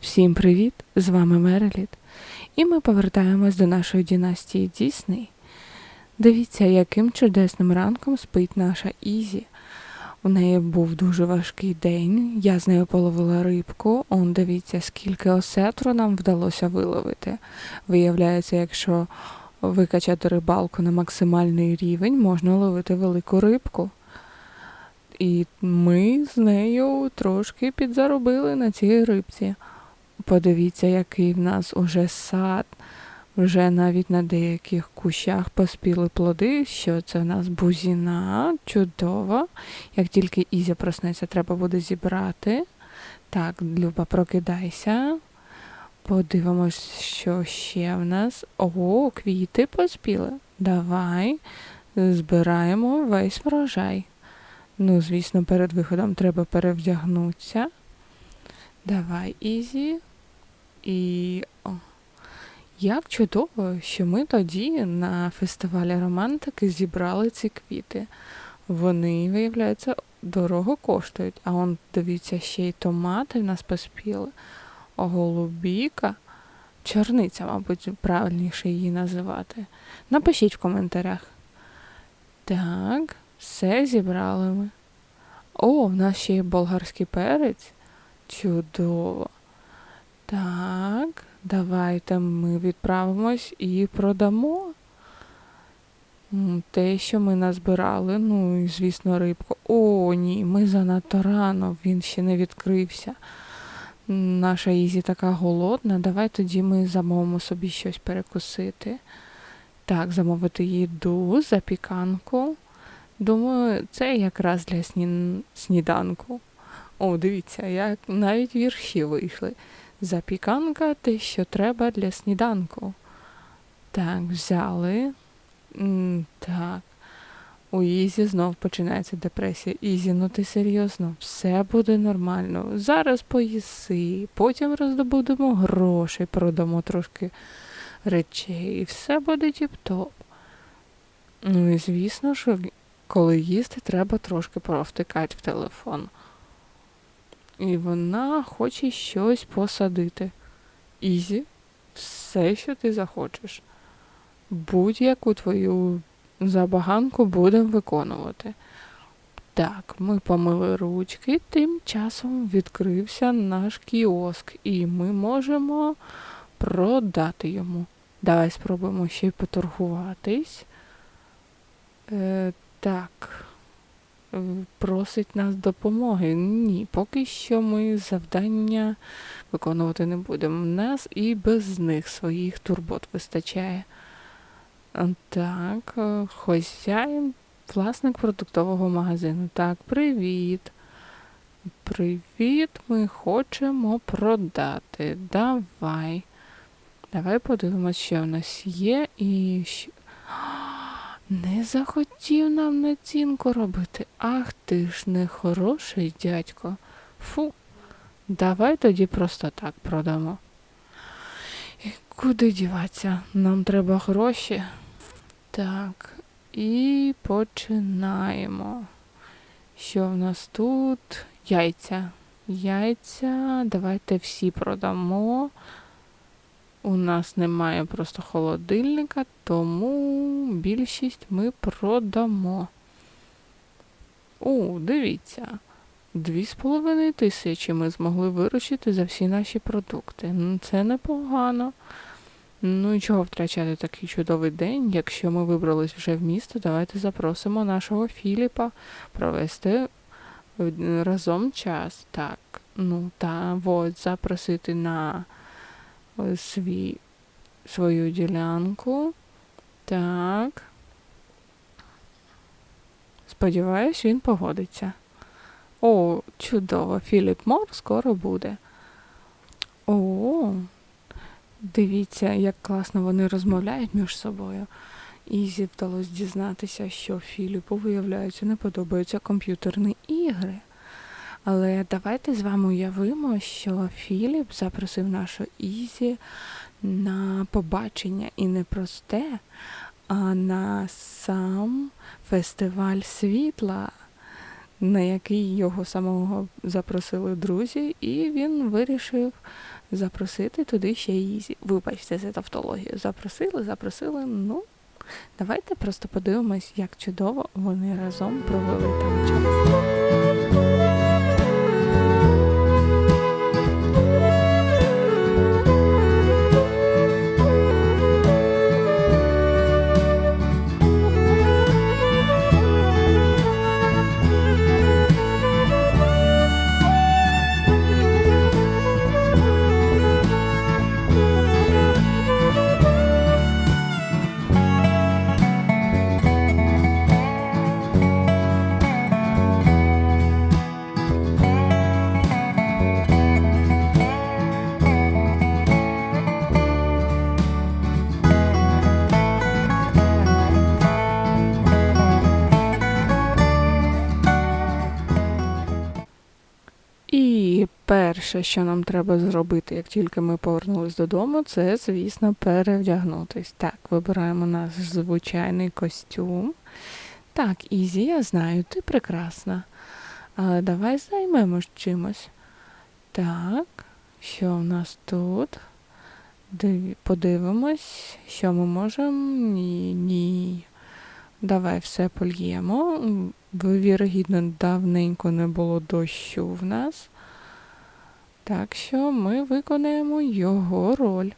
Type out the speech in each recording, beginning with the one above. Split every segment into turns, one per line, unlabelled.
Всім привіт! З вами Мереліт. І ми повертаємось до нашої дінастії Дісней. Дивіться, яким чудесним ранком спить наша Ізі. У неї був дуже важкий день. Я з нею половила рибку. Он дивіться, скільки осетру нам вдалося виловити. Виявляється, якщо викачати рибалку на максимальний рівень, можна ловити велику рибку. І ми з нею трошки підзаробили на цій рибці. Подивіться, який в нас уже сад. Вже навіть на деяких кущах поспіли плоди, що це в нас бузіна, чудово. Як тільки Ізя проснеться, треба буде зібрати. Так, Люба, прокидайся. Подивимось, що ще в нас. О, квіти поспіли. Давай збираємо весь врожай. Ну, звісно, перед виходом треба перевдягнутися. Давай, Ізі. І о, як чудово, що ми тоді на фестивалі романтики зібрали ці квіти. Вони, виявляється, дорого коштують. А он, дивіться, ще й томати в нас поспіли. Голубіка. Чорниця, мабуть, правильніше її називати. Напишіть в коментарях. Так, все зібрали ми. О, в нас ще є болгарський перець. Чудово. Так, давайте ми відправимось і продамо те, що ми назбирали. Ну і, звісно, рибку. О, ні, ми занадто рано, він ще не відкрився. Наша Ізі така голодна. Давай тоді ми замовимо собі щось перекусити. Так, замовити їду, запіканку. Думаю, це якраз для сні... сніданку. О, дивіться, як навіть вірші вийшли. Запіканка те, що треба для сніданку. Так, взяли. Так. У Ізі знов починається депресія. Ізі, ну ти серйозно, все буде нормально. Зараз поїси, потім роздобудемо грошей, продамо трошки речей, і все буде тіп-топ. Ну і звісно, що коли їсти, треба трошки провтикати в телефон. І вона хоче щось посадити. Ізі, все, що ти захочеш. Будь-яку твою забаганку будемо виконувати. Так, ми помили ручки, тим часом відкрився наш кіоск, і ми можемо продати йому. Давай спробуємо ще й поторгуватись. Е, Так просить нас допомоги. Ні, поки що ми завдання виконувати не будемо. Нас і без них своїх турбот вистачає. Так, хозяїн, власник продуктового магазину. Так, привіт. Привіт, ми хочемо продати. Давай. Давай подивимось, що в нас є і. Не захотів нам націнку робити. Ах ти ж нехороший дядько. Фу, давай тоді просто так продамо. І Куди діватися? Нам треба гроші. Так, і починаємо. Що в нас тут? Яйця. Яйця. Давайте всі продамо. У нас немає просто холодильника, тому більшість ми продамо. О, дивіться. Дві з половиною тисячі ми змогли виручити за всі наші продукти. Це непогано. Ну і чого втрачати такий чудовий день? Якщо ми вибрались вже в місто, давайте запросимо нашого Філіпа провести разом час. Так, ну та от запросити на свій, свою ділянку. Так. Сподіваюсь, він погодиться. О, чудово, Філіп Мор скоро буде. О, дивіться, як класно вони розмовляють між собою. Ізі вдалося дізнатися, що Філіпу, виявляється, не подобаються комп'ютерні ігри. Але давайте з вами уявимо, що Філіп запросив нашу Ізі на побачення і не просте, а на сам фестиваль світла. на який його самого запросили друзі, і він вирішив запросити туди ще Ізі. Вибачте за тавтологію. Запросили, запросили. Ну, давайте просто подивимось, як чудово вони разом провели там час. Перше, що нам треба зробити, як тільки ми повернулись додому, це, звісно, перевдягнутись. Так, вибираємо наш звичайний костюм. Так, Ізі, я знаю, ти прекрасна. Але давай займемось чимось. Так, що в нас тут? Подивимось, що ми можемо. Ні, ні. Давай все польємо. Вірогідно, давненько не було дощу в нас. Так що ми виконаємо його роль.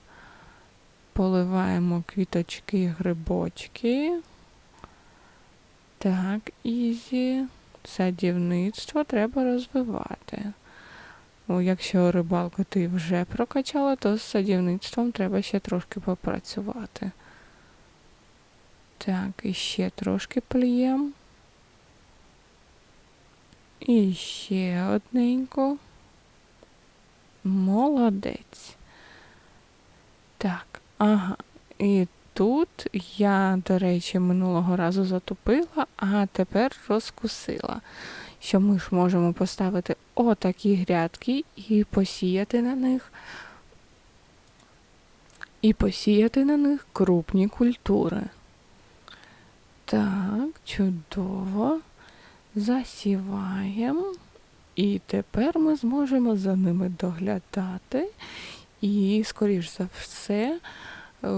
Поливаємо квіточки, грибочки. Так, ізі. Садівництво треба розвивати. Ну, якщо рибалку ти вже прокачала, то з садівництвом треба ще трошки попрацювати. Так, і ще трошки пліємо. І ще одненько. Молодець. Так, ага. І тут я, до речі, минулого разу затупила, а тепер розкусила, що ми ж можемо поставити отакі грядки і посіяти на них. І посіяти на них крупні культури. Так, чудово. Засіваємо. І тепер ми зможемо за ними доглядати і, скоріш за все, е,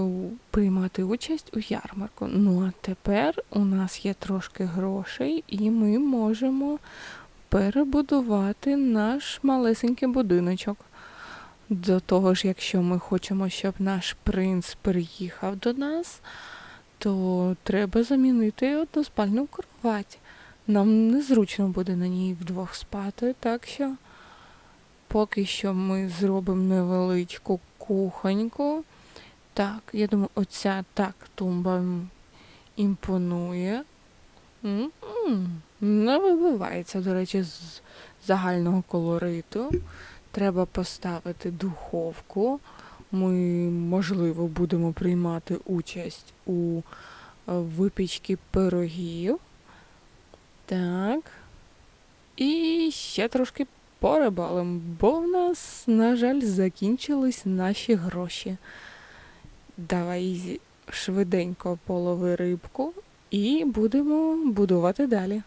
приймати участь у ярмарку. Ну а тепер у нас є трошки грошей, і ми можемо перебудувати наш малесенький будиночок. До того ж, якщо ми хочемо, щоб наш принц приїхав до нас, то треба замінити односпальну кровать. Нам незручно буде на ній вдвох спати, так що поки що ми зробимо невеличку кухоньку. Так, я думаю, оця так тумба імпонує. Не вибивається, до речі, з загального колориту. Треба поставити духовку. Ми, можливо, будемо приймати участь у е, випічці пирогів. Так. І ще трошки порибалим, бо в нас, на жаль, закінчились наші гроші. Давай швиденько полови рибку і будемо будувати далі.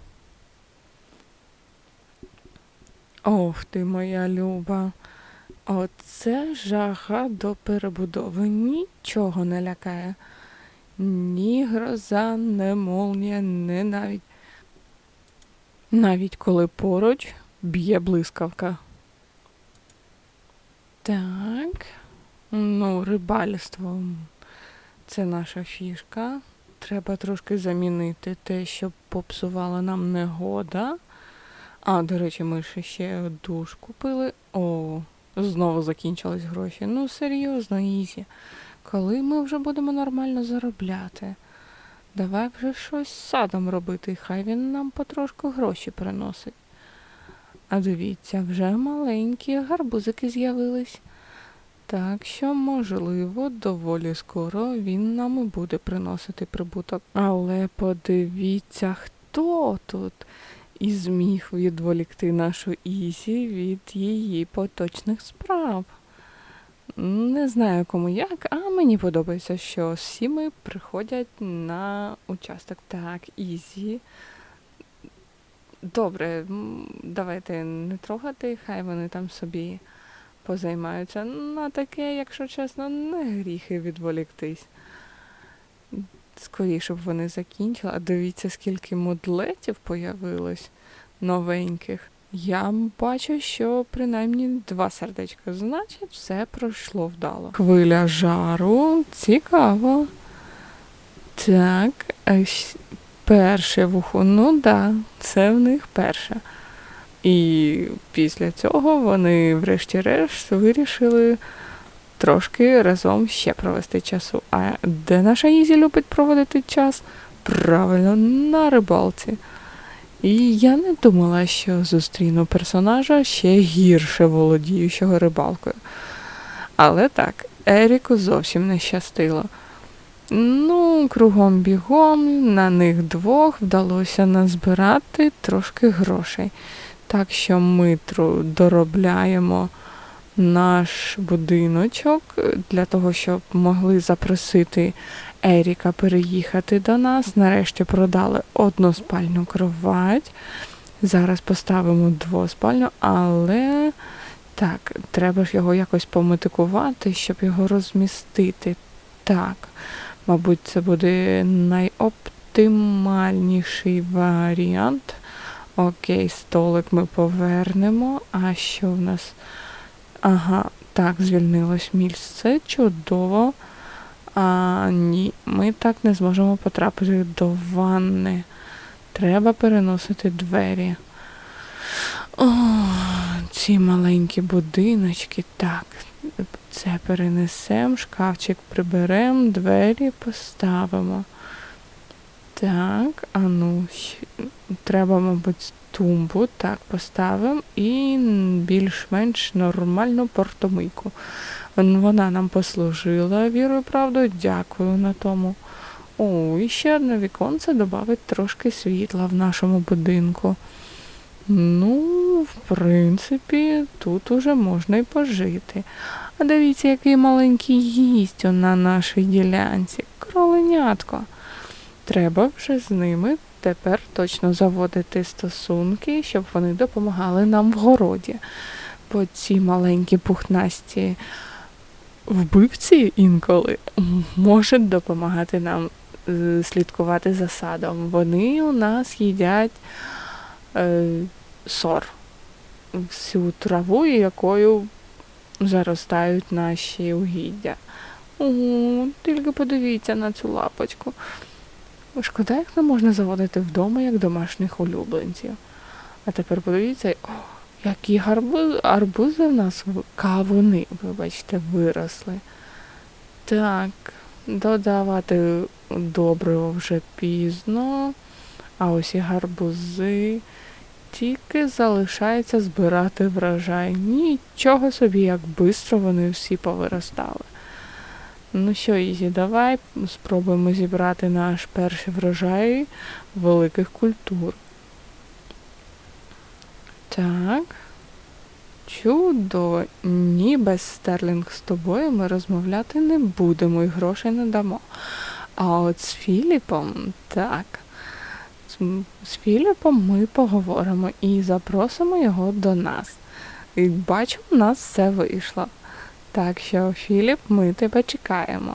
Ох ти, моя люба. Оце жага до перебудови. Нічого не лякає. Ні гроза, не молнія, не навіть. Навіть коли поруч б'є блискавка. Так. Ну, рибальство це наша фішка. Треба трошки замінити те, що попсувала нам негода. А, до речі, ми ще ще душ купили. О, знову закінчились гроші. Ну, серйозно, Ізі. Коли ми вже будемо нормально заробляти? Давай вже щось з садом робити, хай він нам потрошку гроші приносить. А дивіться, вже маленькі гарбузики з'явились. Так що, можливо, доволі скоро він нам і буде приносити прибуток. Але подивіться, хто тут і зміг відволікти нашу Ізі від її поточних справ. Не знаю кому як, а мені подобається, що всі ми приходять на участок. Так, Ізі. Добре, давайте не трогати, хай вони там собі позаймаються. На таке, якщо чесно, не гріхи відволіктись. Скоріше б вони закінчили. А дивіться, скільки модлетів появилось новеньких. Я бачу, що принаймні два сердечка. Значить, все пройшло вдало. Хвиля жару. Цікаво. Так, перше вухо. Ну да, це в них перше. І після цього вони, врешті-решт, вирішили трошки разом ще провести часу. А де наша Ізі любить проводити час? Правильно, на рибалці. І я не думала, що зустріну персонажа ще гірше володіючого рибалкою. Але так, Еріку зовсім не щастило. Ну, кругом бігом на них двох вдалося назбирати трошки грошей. Так що ми доробляємо наш будиночок для того, щоб могли запросити Еріка переїхати до нас. Нарешті продали односпальну кровать. Зараз поставимо двоспальню, але так, треба ж його якось пометикувати, щоб його розмістити. Так, мабуть, це буде найоптимальніший варіант. Окей, столик ми повернемо. А що в нас? Ага, так, звільнилось місце. Чудово. А, ні, ми так не зможемо потрапити до ванни. Треба переносити двері. О, ці маленькі будиночки. Так, це перенесемо, шкафчик приберемо, двері поставимо. Так, а ну, треба, мабуть, тумбу так поставимо і більш-менш нормальну портомийку. Вона нам послужила, вірою правдою, дякую на тому. О, і ще одне віконце додавить трошки світла в нашому будинку. Ну, в принципі, тут уже можна й пожити. А дивіться, який маленький гість на нашій ділянці. Кроленятко. Треба вже з ними тепер точно заводити стосунки, щоб вони допомагали нам в городі. Бо ці маленькі пухнасті вбивці інколи можуть допомагати нам е, слідкувати за садом. Вони у нас їдять е, сор, всю траву, якою заростають наші угіддя. О, тільки подивіться на цю лапочку. Шкода, як не можна заводити вдома як домашніх улюбленців. А тепер подивіться, о, які гарбузи, арбузи в нас кавуни, вибачте, виросли. Так, додавати добриво вже пізно. А ось і гарбузи. Тільки залишається збирати врожай. Нічого собі, як швидко вони всі повиростали. Ну що, Ізі, давай спробуємо зібрати наш перший врожай великих культур. Так. Чудово. Ні, без Стерлінг з тобою ми розмовляти не будемо і грошей не дамо. А от з Філіпом, так. З Філіпом ми поговоримо і запросимо його до нас. І бачу, у нас все вийшло. Так що, Філіп, ми тебе чекаємо.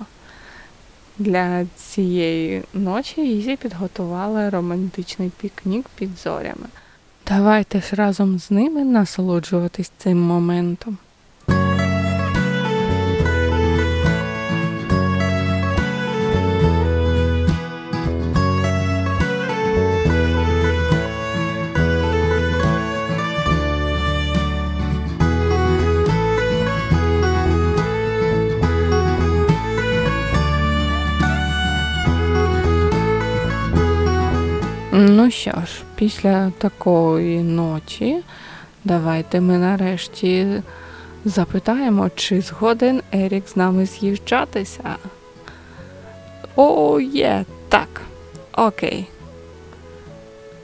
Для цієї ночі Ізі підготувала романтичний пікнік під зорями. Давайте ж разом з ними насолоджуватись цим моментом. Ну що ж, після такої ночі, давайте ми нарешті запитаємо, чи згоден Ерік з нами з'їжджатися. О, є, так. Окей.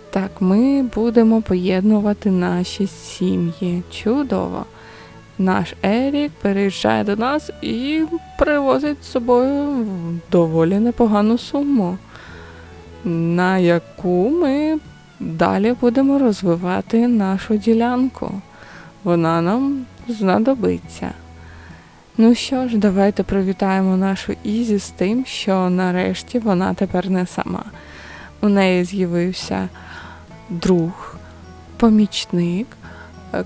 Так, ми будемо поєднувати наші сім'ї. Чудово. Наш Ерік переїжджає до нас і привозить з собою доволі непогану суму на яку ми далі будемо розвивати нашу ділянку. Вона нам знадобиться. Ну що ж, давайте привітаємо нашу Ізі з тим, що нарешті вона тепер не сама. У неї з'явився друг, помічник,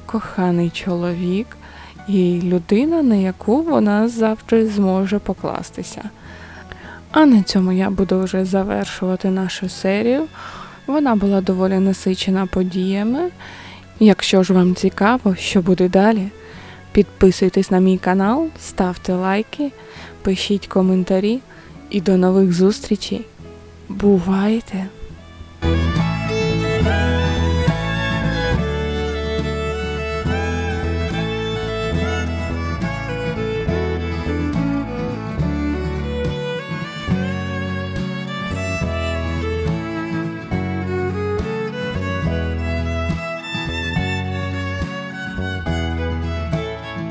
коханий чоловік і людина, на яку вона завжди зможе покластися. А на цьому я буду вже завершувати нашу серію. Вона була доволі насичена подіями. Якщо ж вам цікаво, що буде далі, підписуйтесь на мій канал, ставте лайки, пишіть коментарі і до нових зустрічей. Бувайте!